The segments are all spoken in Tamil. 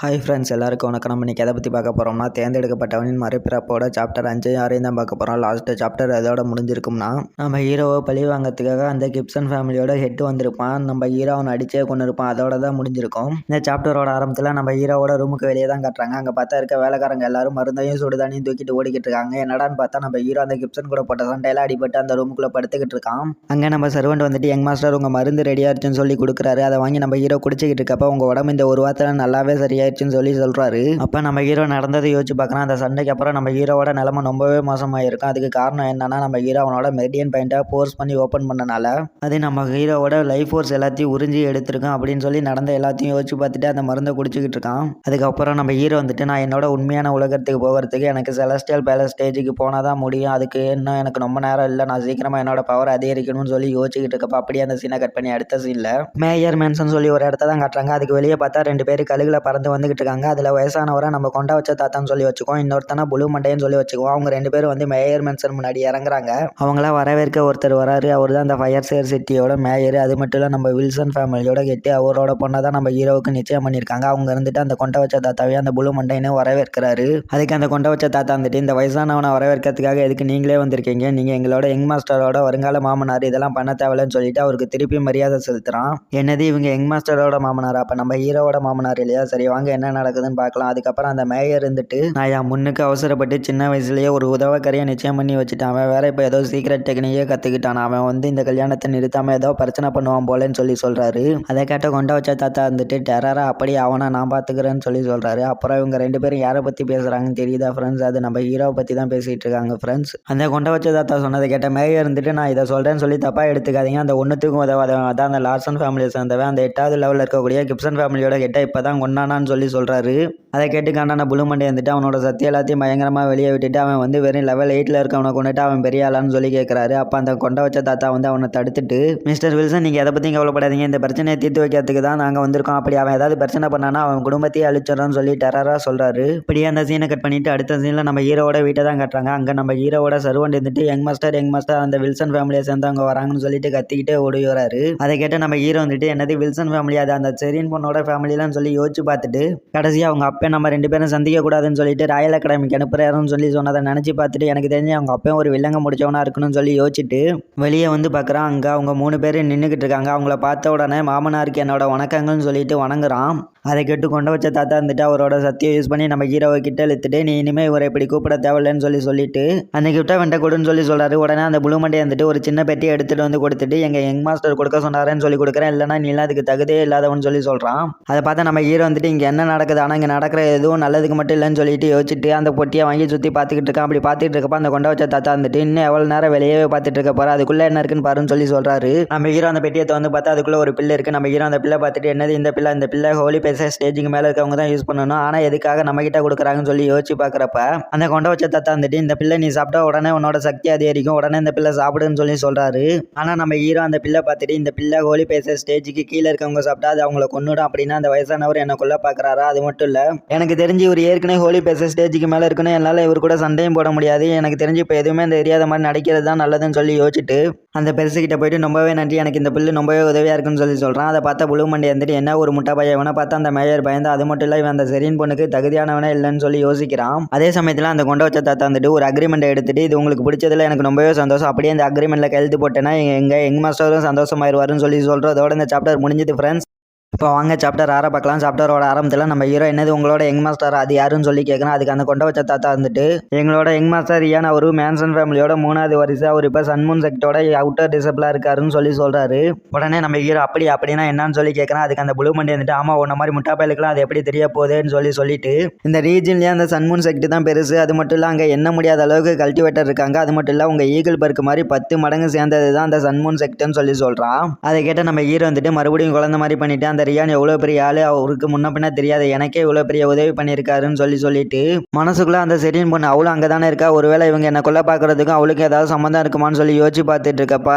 ஹாய் ஃப்ரெண்ட்ஸ் எல்லாருக்கும் வணக்கம். நம்ம இன்றைக்கி எதை பற்றி பார்க்க போகிறோம்னா தேர்ந்தெடுக்கப்பட்டவனின் மறுபிறப்போட சாப்டர் அஞ்சு ஆறையும் தான் பார்க்க போகிறோம் லாஸ்ட்டு சாப்டர் அதோட முடிஞ்சிருக்கும்னா நம்ம ஹீரோவை பழி வாங்கிறதுக்காக அந்த கிப்சன் ஃபேமிலியோட ஹெட் வந்திருப்பான். நம்ம ஹீரோ அவனை அடிச்சே கொண்டு இருப்பான் அதோட தான் முடிஞ்சிருக்கும். இந்த சாப்டரோட ஆரம்பத்தில் நம்ம ஹீரோவோட ரூமுக்கு வெளியே தான் கட்டுறாங்க. அங்கே பார்த்தா இருக்க வேலைக்காரங்க எல்லாரும் மருந்தையும் சுடுதானியும் தூக்கிட்டு ஓடிக்கிட்டு இருக்காங்க. என்னடான்னு பார்த்தா நம்ம ஹீரோ அந்த கிப்சன் கூட போட்ட சண்டையில அடிபட்டு அந்த ரூமுக்குள்ளே படுத்துக்கிட்டு இருக்கான். அங்கே நம்ம சர்வெண்ட் வந்துட்டு யங் மாஸ்டர் உங்கள் மருந்து ரெடியாக ரெடியாகிடுச்சுன்னு சொல்லி கொடுக்குறாரு. அதை வாங்கி நம்ம ஹீரோ குடிச்சிக்கிட்டு இருக்கப்போ உங்கள் உடம்பு இந்த ஒரு வாரத்தில் நல்லாவே சரியாக ஆயிடுச்சுன்னு சொல்லி சொல்கிறாரு அப்போ நம்ம ஹீரோ நடந்ததை யோசிச்சு பார்க்குறோம் அந்த சண்டைக்கு அப்புறம் நம்ம ஹீரோவோட நிலமை ரொம்பவே மோசமாயிருக்கும். அதுக்கு காரணம் என்னன்னா நம்ம ஹீரோ அவனோட மெரிடியன் பாயிண்ட்டை ஃபோர்ஸ் பண்ணி ஓப்பன் பண்ணனால அது நம்ம ஹீரோவோட லைஃப் ஃபோர்ஸ் எல்லாத்தையும் உறிஞ்சி எடுத்திருக்கோம் அப்படின்னு சொல்லி நடந்த எல்லாத்தையும் யோசிச்சு பார்த்துட்டு அந்த மருந்தை குடிச்சிக்கிட்டு இருக்கான். அதுக்கப்புறம் நம்ம ஹீரோ வந்துட்டு நான் என்னோட உண்மையான உலகத்துக்கு போகிறதுக்கு எனக்கு செலஸ்டியல் பேலஸ் ஸ்டேஜுக்கு போனால் தான் முடியும். அதுக்கு இன்னும் எனக்கு ரொம்ப நேரம் இல்லை. நான் சீக்கிரமாக என்னோட பவர் அதிகரிக்கணும்னு சொல்லி யோசிச்சுக்கிட்டு இருக்கப்ப அப்படியே அந்த சீனை கட் பண்ணி அடுத்த சீனில் மேயர் மேன்சன் சொல்லி ஒரு இடத்த தான் காட்டுறாங்க. அதுக்கு வெளியே பார்த்தா ரெண்டு பேர் கழுகுல பறந்து வந்துக்கிட்டு இருக்காங்க அதில் வயசானவரை நம்ம கொண்டா வச்ச தாத்தான்னு சொல்லி வச்சுக்கோம் இன்னொருத்தனா புளூ மண்டைன்னு சொல்லி வச்சுக்குவோம். அவங்க ரெண்டு பேரும் வந்து மேயர் மென்ஷன் முன்னாடி இறங்குறாங்க. அவங்கள வரவேற்க ஒருத்தர் வராரு. அவர் தான் அந்த ஃபயர் சேர் சிட்டியோட மேயர். அது மட்டும் இல்லை நம்ம வில்சன் ஃபேமிலியோட கெட்டு அவரோட பொண்ணை தான் நம்ம ஹீரோவுக்கு நிச்சயம் பண்ணியிருக்காங்க. அவங்க இருந்துட்டு அந்த கொண்டை வச்ச தாத்தாவே அந்த புளு மண்டைன்னு வரவேற்கிறாரு. அதுக்கு அந்த கொண்டை வச்ச தாத்தா வந்துட்டு இந்த வயசானவனை வரவேற்கிறதுக்காக எதுக்கு நீங்களே வந்திருக்கீங்க? நீங்கள் எங்களோட யங் மாஸ்டரோட வருங்கால மாமனார். இதெல்லாம் பண்ண தேவையில்லைன்னு சொல்லிட்டு அவருக்கு திருப்பி மரியாதை செலுத்துறான். என்னது இவங்க யங் மாஸ்டரோட மாமனார்? அப்போ நம்ம ஹீரோவோட மாமனார் இல்லையா? சரி வாங்க என்ன நடக்குதுன்னு பார்க்கலாம். அதுக்கப்புறம் அந்த மேயர் இருந்துட்டு நான் என் முன்னுக்கு அவசரப்பட்டு சின்ன வயசுலேயே ஒரு உதவக்கரையை நிச்சயம் பண்ணி வச்சுட்டான். அவன் வேற இப்போ ஏதோ சீக்ரெட் டெக்னிக்கே கற்றுக்கிட்டான் அவன் வந்து இந்த கல்யாணத்தை நிறுத்தாம ஏதோ பிரச்சனை பண்ணுவான் போலன்னு சொல்லி சொல்றாரு. அதை கேட்ட கொண்ட வச்ச தாத்தா வந்துட்டு டெரரா அப்படி அவனை நான் பார்த்துக்கிறேன்னு சொல்லி சொல்றாரு. அப்புறம் இவங்க ரெண்டு பேரும் யாரை பற்றி பேசுறாங்கன்னு தெரியுதா ஃப்ரெண்ட்ஸ் அது நம்ம ஹீரோவை பற்றி தான் பேசிட்டு இருக்காங்க ஃப்ரெண்ட்ஸ் அந்த கொண்ட வச்ச தாத்தா சொன்னதை கேட்ட மேயர் இருந்துட்டு நான் இதை சொல்றேன்னு சொல்லி தப்பா எடுத்துக்காதீங்க. அந்த ஒன்றுத்துக்கும் உதவாதவன். அதான் அந்த லார்சன் ஃபேமிலியை சேர்ந்தவன். அந்த எட்டாவது லெவலில் இருக்கக்கூடிய கிப்சன் ஃபேமிலியோட கெட்ட இப்போ தான் கொண்டானான்னு சொல்லி சொல்கிறாரு அதை கேட்டு காண்டான புளு வந்துட்டு அவனோட சக்தி எல்லாத்தையும் பயங்கரமாக வெளியே விட்டுட்டு அவன் வந்து வெறும் லெவல் எயிட்டில் இருக்கவனை கொண்டுட்டு அவன் பெரிய ஆளான்னு சொல்லி கேட்குறாரு அப்போ அந்த கொண்ட வச்ச தாத்தா வந்து அவனை தடுத்துட்டு மிஸ்டர் வில்சன் நீங்கள் எதை பற்றியும் கவலைப்படாதீங்க. இந்த பிரச்சனையை தீர்த்து வைக்கிறதுக்கு தான் நாங்கள் வந்திருக்கோம். அப்படி அவன் ஏதாவது பிரச்சனை பண்ணானா அவன் குடும்பத்தையே அழிச்சிடறோம்னு சொல்லி டெரராக சொல்கிறாரு இப்படியே அந்த சீனை கட் பண்ணிட்டு அடுத்த சீனில் நம்ம ஹீரோவோட வீட்டை தான் கட்டுறாங்க. அங்கே நம்ம ஹீரோவோட சர்வெண்ட் இருந்துட்டு யங் மாஸ்டர் யங் மாஸ்டர் அந்த வில்சன் ஃபேமிலியை சேர்ந்தவங்க வராங்கன்னு சொல்லிட்டு கத்திக்கிட்டே ஓடி வராரு. அதை கேட்டு நம்ம ஹீரோ வந்துட்டு என்னது வில்சன் ஃபேமிலி அது அந்த செரின் பொண்ணோட ஃபேமிலிலாம் சொல்லி யோசிச்சு பார்த்துட்டு கடைசியாக அவங்க அப்பா நம்ம ரெண்டு பேரும் சந்திக்க கூடாதுன்னு சொல்லிட்டு ராயல் அகாடமிக்கு அனுப்புறாருன்னு சொல்லி சொன்னதை நினச்சி பார்த்துட்டு எனக்கு தெரிஞ்சு அவங்க அப்பயும் ஒரு வில்லங்க முடிச்சவனாக இருக்கணும்னு சொல்லி யோசிச்சுட்டு வெளியே வந்து பார்க்குறான் அங்கே அவங்க மூணு பேர் நின்றுக்கிட்டு இருக்காங்க. அவங்கள பார்த்த உடனே மாமனாருக்கு என்னோட வணக்கங்கள்னு சொல்லிட்டு வணங்குறான். அதை கேட்டு கொண்டு வச்ச தாத்தா இருந்துட்டு அவரோட சத்தியை யூஸ் பண்ணி நம்ம ஹீரோவை கிட்ட இழுத்துட்டு நீ இனிமேல் இவரை இப்படி கூப்பிட தேவையில்லைன்னு சொல்லி சொல்லிட்டு அந்த கிஃப்ட்டை வெண்ட கொடுன்னு சொல்லி சொல்றாரு. உடனே அந்த ப்ளூ மண்டே வந்துட்டு ஒரு சின்ன பெட்டியை எடுத்துட்டு வந்து கொடுத்துட்டு எங்க யங் மாஸ்டர் கொடுக்க சொன்னாருன்னு சொல்லி கொடுக்குறேன். இல்லைனா நீ அதுக்கு தகுதியே இல்லாதவன்னு சொல்லி சொல்றான். அதை பார்த்தா நம்ம ஹீரோ வந்துட்டு இங்கே என்ன நடக்குது? ஆனால் இங்கே நடக்கிற எதுவும் நல்லதுக்கு மட்டும் இல்லைன்னு சொல்லிட்டு யோசிச்சுட்டு அந்த பொட்டியை வாங்கி சுற்றி பார்த்துக்கிட்டு இருக்கான். அப்படி பார்த்துட்டு இருக்கப்ப அந்த கொண்ட வச்ச தாத்தா வந்துட்டு இன்னும் எவ்வளோ நேரம் வெளியே பார்த்துட்டு இருக்க போறா? அதுக்குள்ள என்ன இருக்குன்னு பாருன்னு சொல்லி சொல்றாரு. நம்ம ஹீரோ அந்த பெட்டியை வந்து பார்த்தா அதுக்குள்ள ஒரு பிள்ளை இருக்கு. நம்ம ஹீரோ அந்த பிள்ளை பார்த்துட்டு என்னது இந்த பிள்ளை? இந்த பிள்ளை ஹோலி பேச ஸ்டேஜுக்கு மேலே இருக்கவங்க தான் யூஸ் பண்ணணும். ஆனால் எதுக்காக நம்மக்கிட்ட கொடுக்குறாங்கன்னு சொல்லி யோசிச்சு பார்க்குறப்ப அந்த கொண்ட வச்ச தத்தா வந்துட்டு இந்த பிள்ளை நீ சாப்பிட்டா உடனே உன்னோட சக்தி அதிகரிக்கும். உடனே இந்த பிள்ளை சாப்பிடுன்னு சொல்லி சொல்கிறாரு ஆனால் நம்ம ஹீரோ அந்த பிள்ளை பார்த்துட்டு இந்த பிள்ளை ஹோலி பேச ஸ்டேஜுக்கு கீழே இருக்கவங்க சாப்பிட்டா அது அவங்கள கொண்டுடும் அப்படின்னா அந்த வயசானவர் என்ன கொல்ல பார்க்குறாரா? அது மட்டும் இல்லை எனக்கு தெரிஞ்சு இவர் ஏற்கனவே ஹோலி பேச ஸ்டேஜுக்கு மேலே இருக்கணும். என்னால் இவர் கூட சண்டையும் போட முடியாது. எனக்கு தெரிஞ்சு இப்போ எதுவுமே தெரியாத மாதிரி நடிக்கிறது தான் நல்லதுன்னு சொல்லி யோசிச்சுட்டு அந்த பெருசுக்கிட்ட போயிட்டு ரொம்பவே நன்றி. எனக்கு இந்த பில்லு ரொம்பவே உதவியாக இருக்குன்னு சொல்லி சொல்கிறான் அதை பார்த்தா புழு மண்டி வந்துட்டு என்ன ஒரு முட்டை பையன் வேணா பார்த்தா அந்த மேயர் பயந்து அது மட்டும் இல்லை இவன் அந்த செரின் பொண்ணுக்கு தகுதியானவனே இல்லைன்னு சொல்லி யோசிக்கிறான். அதே சமயத்தில் அந்த கொண்ட வச்ச தாத்தா வந்துட்டு ஒரு அக்ரிமெண்ட் எடுத்துட்டு இது உங்களுக்கு பிடிச்சதுல எனக்கு ரொம்பவே சந்தோஷம். அப்படியே அந்த அக்ரிமெண்ட்டில் கையெழுத்து போட்டேன்னா எங்க எங் மாஸ்டரும் சந்தோஷமாயிருவாருன்னு சொல்லி சொல்கிறதோட இந்த சாப்டர் முடிஞ்சது ஃப்ரெண்ட்ஸ் இப்போ வாங்க சாப்டர் ஆற பார்க்கலாம். சாப்டரோட ஆரம்பத்தில் நம்ம ஹீரோ என்னது? உங்களோட யங் மாஸ்டர் அது யாருன்னு சொல்லி கேட்குறேன் அதுக்கு அந்த கொண்ட வச்ச தாத்தா வந்துட்டு எங்களோட யங் மாஸ்டர் ஏன் அவரு மேன்சன் ஃபேமிலியோட மூணாவது வரிசை. அவர் இப்போ சன்மூன் செக்டோட அவுட்டர் டிசப்ளாக இருக்காருன்னு சொல்லி சொல்கிறாரு உடனே நம்ம ஹீரோ அப்படி அப்படின்னா என்னன்னு சொல்லி கேட்குறேன் அதுக்கு அந்த ப்ளூ மண்டி வந்துட்டு ஆமாம் உன்ன மாதிரி முட்டா அது எப்படி தெரிய போகுதுன்னு சொல்லி சொல்லிட்டு இந்த ரீஜன்லேயே அந்த சன்மூன் செக்ட் தான் பெருசு. அது மட்டும் இல்லை அங்கே என்ன முடியாத அளவுக்கு கல்டிவேட்டர் இருக்காங்க. அது மட்டும் இல்லை உங்கள் ஈகிள் பர்க் மாதிரி பத்து மடங்கு சேர்ந்தது தான் அந்த சன்மூன் செக்ட்னு சொல்லி சொல்கிறான் அதை கேட்ட நம்ம ஹீரோ வந்துட்டு மறுபடியும் குழந்த மாதிரி பண்ணிட்டு அந்த ரியான் எவ்வளோ பெரிய ஆளு? அவருக்கு முன்ன பின்ன தெரியாது. எனக்கே இவ்வளோ பெரிய உதவி பண்ணியிருக்காருன்னு சொல்லி சொல்லிட்டு மனசுக்குள்ள அந்த செரின் பொண்ணு அவளும் அங்கே தானே இருக்கா? ஒருவேளை இவங்க என்ன கொல்ல பார்க்கறதுக்கும் அவளுக்கு ஏதாவது சம்மந்தம் இருக்குமான்னு சொல்லி யோசிச்சு பார்த்துட்டு இருக்கப்ப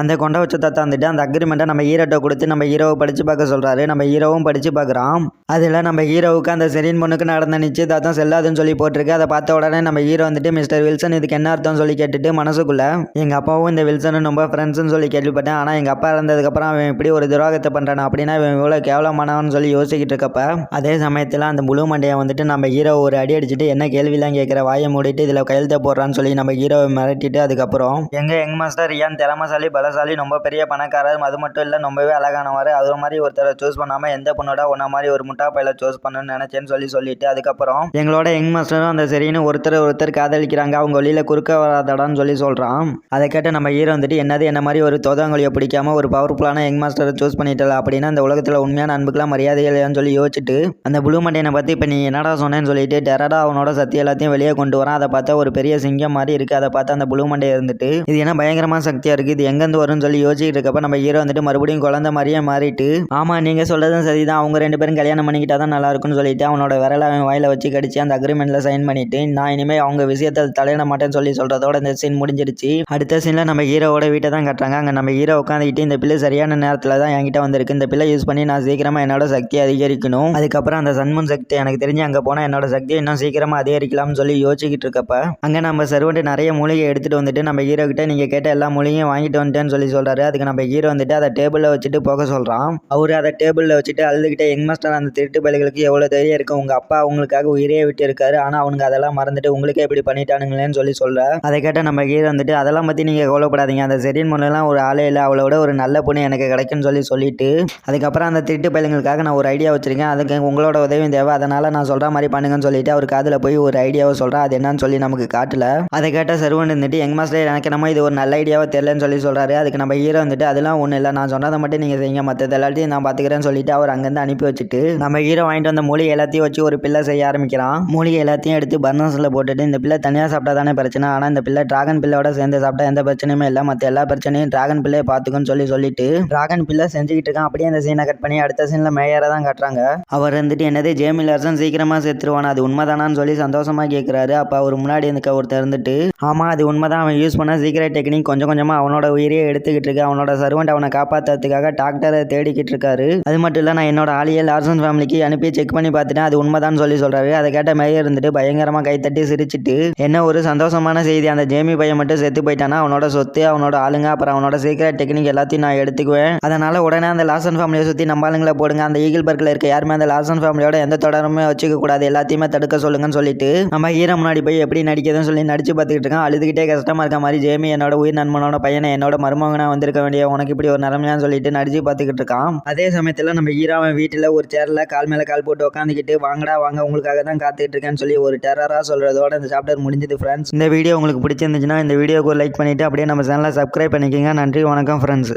அந்த கொண்ட வச்ச தாத்தா வந்துட்டு அந்த அக்ரிமெண்ட்டை நம்ம ஹீரோட்ட கொடுத்து நம்ம ஹீரோவை படித்து பார்க்க சொல்கிறாரு நம்ம ஹீரோவும் படித்து பார்க்குறான். அதில் நம்ம ஹீரோவுக்கு அந்த செரின் பொண்ணுக்கு நடந்த நிச்சயதார்த்தம் செல்லாதுன்னு சொல்லி போட்டிருக்கு. அதை பார்த்த உடனே நம்ம ஹீரோ வந்துட்டு மிஸ்டர் வில்சன் இதுக்கு என்ன அர்த்தம் சொல்லி கேட்டுட்டு மனசுக்குள்ள எங்கள் அப்பாவும் இந்த வில்சனும் ரொம்ப ஃப்ரெண்ட்ஸ்னு சொல்லி கேள்விப்பட்டேன். ஆனால் எங்கள் அப்பா இறந்ததுக்கப்புறம் அவன் இப்படி ஒரு துரோகத்தை பண்ணுறான் அப்படின்னா இவன் எவ்வளோ கேவலமானவன்னு சொல்லி யோசிக்கிட்டு இருக்கப்ப அதே சமயத்தில் அந்த முழு மண்டையை வந்துட்டு நம்ம ஹீரோ ஒரு அடி அடிச்சுட்டு என்ன கேள்விலாம் கேட்குற வாயை மூடிட்டு இதில் கையெழுத்த போடுறான்னு சொல்லி நம்ம ஹீரோவை மிரட்டிட்டு அதுக்கப்புறம் எங்கள் யங் மாஸ்டர் ஏன் திறமசாலி பலசாலி ரொம்ப பெரிய பணக்காரர் அது மட்டும் இல்லை ரொம்பவே அழகானவர். அது மாதிரி ஒருத்தரை சூஸ் பண்ணாமல் எந்த பொண்ணோட உன்ன மாதிரி ஒரு முட்டா பையில சூஸ் பண்ணணும்னு நினச்சேன்னு சொல்லி சொல்லிட்டு அதுக்கப்புறம் எங்களோட யங் மாஸ்டரும் அந்த சரின்னு ஒருத்தர் ஒருத்தர் காதலிக்கிறாங்க. அவங்க வழியில் குறுக்க வராதடான்னு சொல்லி சொல்கிறான் அதை கேட்டு நம்ம ஹீரோ வந்துட்டு என்னது என்ன மாதிரி ஒரு தோதாங்கொழியை பிடிக்காம ஒரு பவர்ஃபுல்லான யங் மாஸ்டரை சூஸ் பண்ணிட்டல அப்படின்னா அந்த உலகத்தில் உண்மையான அன்புக்கெலாம் மரியாதை இல்லையான்னு சொல்லி யோசிச்சுட்டு அந்த ப்ளூ மண்டையனை பற்றி இப்போ நீ என்னடா சொன்னேன்னு சொல்லிட்டு டெரடா அவனோட சக்தி எல்லாத்தையும் வெளியே கொண்டு வரான். அதை பார்த்தா ஒரு பெரிய சிங்கம் மாதிரி இருக்குது அதை பார்த்து அந்த ப்ளூ மண்டையை இருந்துட்டு இது என்ன பயங்கரமான சக்தியாக இருக்குது இது எங்கேருந்து வரும்னு சொல்லி யோசிச்சுட்டு இருக்கப்ப நம்ம ஹீரோ வந்துட்டு மறுபடியும் குழந்தை மாதிரியே மாறிட்டு ஆமாம் நீங்கள் சொல்கிறதும் சரி தான் அவங்க ரெண்டு பேரும் கல்யாணம் பண்ணிக்கிட்டா தான் நல்லா இருக்கும்னு சொல்லிட்டு அவனோட விரலை அவன் வாயில வச்சு கடிச்சு அந்த அக்ரிமெண்ட்டில் சைன் பண்ணிட்டு நான் இனிமேல் அவங்க விஷயத்தை தலையிட மாட்டேன்னு சொல்லி சொல்கிறதோட இந்த சீன் முடிஞ்சிருச்சு. அடுத்த சீனில் நம்ம ஹீரோவோட வீட்டை தான் கட்டுறாங்க. அங்கே நம்ம ஹீரோ உட்காந்துக்கிட்டு இந்த பிள்ளை சரியான நேரத்தில் தான் என்கிட்ட வந்திருக்கு. இந்த பிள்ளை யூஸ் பண்ணி நான் சீக்கிரமாக என்னோட சக்தியை அதிகரிக்கணும். அதுக்கப்புறம் அந்த சன்முன் சக்தி எனக்கு தெரிஞ்சு அங்கே போனால் என்னோட சக்தியை இன்னும் சீக்கிரமாக அதிகரிக்கலாம்னு சொல்லி யோசிச்சுக்கிட்டு இருக்கப்ப அங்கே நம்ம சர்வெண்ட் நிறைய மூலிகை எடுத்துகிட்டு வந்துட்டு நம்ம ஹீரோ கிட்ட நீங்கள் கேட்ட எல்லா மூலிகையும் வாங்கிட்டு வந்துட்டேன்னு சொல்லி சொல்கிறாரு அதுக்கு நம்ம ஹீரோ வந்துட்டு அதை டேபிளில் வச்சுட்டு போக சொல்கிறான் அவர் அதை டேபிளில் வச்சுட்டு அழுதுகிட்ட யங் மாஸ்டர் அந்த திருட்டு பயல்களுக்கு எவ்வளோ தைரியம் இருக்கும் உங்கள் அப்பா அவங்களுக்காக உயிரே விட்டு இருக்காரு ஆனால் அவனுக்கு அதெல்லாம் மறந்துட்டு உங்களுக்கே இப்படி பண்ணிட்டானுங்களேன்னு சொல்லி சொல்கிறேன் அதை கேட்ட நம்ம ஹீரோ வந்துட்டு அதெல்லாம் பற்றி நீங்கள் கவலைப்படாதீங்க. அந்த செரின் முன்னெல்லாம் ஒரு ஆளே இல்லை. அவளோட ஒரு நல்ல பொண்ணு எனக்கு கிடைக்கும்னு சொல்லி சொல்லிட்டு அதுக்கப்புறம் அந்த திருட்டு பயலுங்களுக்காக நான் ஒரு ஐடியா வச்சுருக்கேன். அதுக்கு உங்களோட உதவியும் தேவை. அதனால் நான் சொல்கிற மாதிரி பண்ணுங்கன்னு சொல்லிட்டு அவர் காதில் போய் ஒரு ஐடியாவை சொல்கிறேன் அது என்னன்னு சொல்லி நமக்கு காட்டல. அதை கேட்ட சர்வன் இருந்துட்டு எங்கள் மாஸ்டர் எனக்கு என்னமோ இது ஒரு நல்ல ஐடியாவை தெரியலன்னு சொல்லி சொல்கிறாரு அதுக்கு நம்ம ஹீரோ வந்துட்டு அதெல்லாம் ஒன்றும் இல்லை. நான் சொன்னதை மட்டும் நீங்கள் செய்யுங்க. மற்றது எல்லாத்தையும் நான் பார்த்துக்கிறேன்னு சொல்லிட்டு அவர் அங்கேருந்து அனுப்பி வச்சுட்டு நம்ம ஹீரோ வாங்கிட்டு வந்த மூலிகை எல்லாத்தையும் வச்சு ஒரு பிள்ளை செய்ய ஆரம்பிக்கிறான். மூலிகை எல்லாத்தையும் எடுத்து பர்னஸில் போட்டுட்டு இந்த பிள்ளை தனியாக சாப்பிட்டா தானே பிரச்சனை. ஆனால் இந்த பிள்ளை டிராகன் பிள்ளையோட சேர்ந்து சாப்பிட்டா எந்த பிரச்சனையுமே இல்லை. மற்ற எல்லா பிரச்சனையும் டிராகன் பிள்ளையை பார்த்துக்குன்னு சொல்லி சொல்லிட்டு டிராகன் பிள்ளை செஞ்சுக்கிட்டு இருக்கான். அப்படியே அந்த சீனை கட் பண்ணி அடுத்த சீனில் மேயரை தான் காட்டுறாங்க. அவர் வந்துட்டு என்னது ஜேமி லார்சன் சீக்கிரமாக செத்துருவான்? அது உண்மைதானான்னு சொல்லி சந்தோஷமாக கேட்குறாரு அப்போ அவர் முன்னாடி இருந்த ஒருத்தர் இருந்துட்டு ஆமாம் அது உண்மைதான். அவன் யூஸ் பண்ண சீக்கிரட் டெக்னிக் கொஞ்சம் கொஞ்சமாக அவனோட உயிரையே எடுத்துக்கிட்டு இருக்கு. அவனோட சர்வெண்ட் அவனை காப்பாற்றுறதுக்காக டாக்டரை தேடிக்கிட்டு இருக்காரு. அது மட்டும் இல்லை நான் என்னோட ஆளியை லார்சன் ஃபேமிலிக்கு அனுப்பி செக் பண்ணி பார்த்துட்டேன். அது உண்மைதான் சொல்லி சொல்கிறாரு அதை கேட்ட மேயர் இருந்துட்டு பயங்கரமாக கைத்தட்டி சிரிச்சிட்டு என்ன ஒரு சந்தோஷமான செய்தி. அந்த ஜேமி பையன் மட்டும் செத்து போயிட்டானா? அவனோட சொத்து அவனோட ஆளுங்க அப்புறம் அவனோட சீக்கிரட் டெக்னிக் எல்லாத்தையும் நான் எடுத்துக்குவேன். அதனால உடனே அந்த லாசன் ஃபேமிலியை சுற்றி நம்ம ஆளுங்களை போடுங்க. அந்த ஈகிள் பர்க்கில் இருக்க யாருமே அந்த லாசன் ஃபேமிலியோட எந்த தொடருமே வச்சுக்க கூடாது. எல்லாத்தையுமே தடுக்க சொல்லுங்கன்னு சொல்லிட்டு நம்ம ஹீரோ முன்னாடி போய் எப்படி நடிக்கிறதுன்னு சொல்லி நடிச்சு பார்த்துக்கிட்டு இருக்கான். அழுதுகிட்டே கஷ்டமா இருக்க மாதிரி ஜேமி என்னோட உயிர் நண்பனோட பையனை என்னோட மருமகனா வந்திருக்க வேண்டிய உனக்கு இப்படி ஒரு நிலைமையான்னு சொல்லிட்டு நடிச்சு பார்த்துக்கிட்டு இருக்கான். அதே சமயத்தில் நம்ம ஹீரோ அவன் வீட்டில் ஒரு சேரில் கால் மேலே கால் போட்டு உட்காந்துக்கிட்டு வாங்கடா வாங்க உங்களுக்காக தான் காத்துக்கிட்டு இருக்கேன்னு சொல்லி ஒரு டெரராக சொல்கிறதோட இந்த சாப்டர் முடிஞ்சது ஃப்ரெண்ட்ஸ் இந்த வீடியோ உங்களுக்கு பிடிச்சிருந்துச்சுன்னா இந்த வீடியோக்கு லைக் பண்ணிவிட்டு அப்படியே நம்ம சேனலை சப்ஸ்கிரைப் பண்ணிக்கோங்க. நன்றி வணக்கம் ஃப்ரெண்ட்ஸ்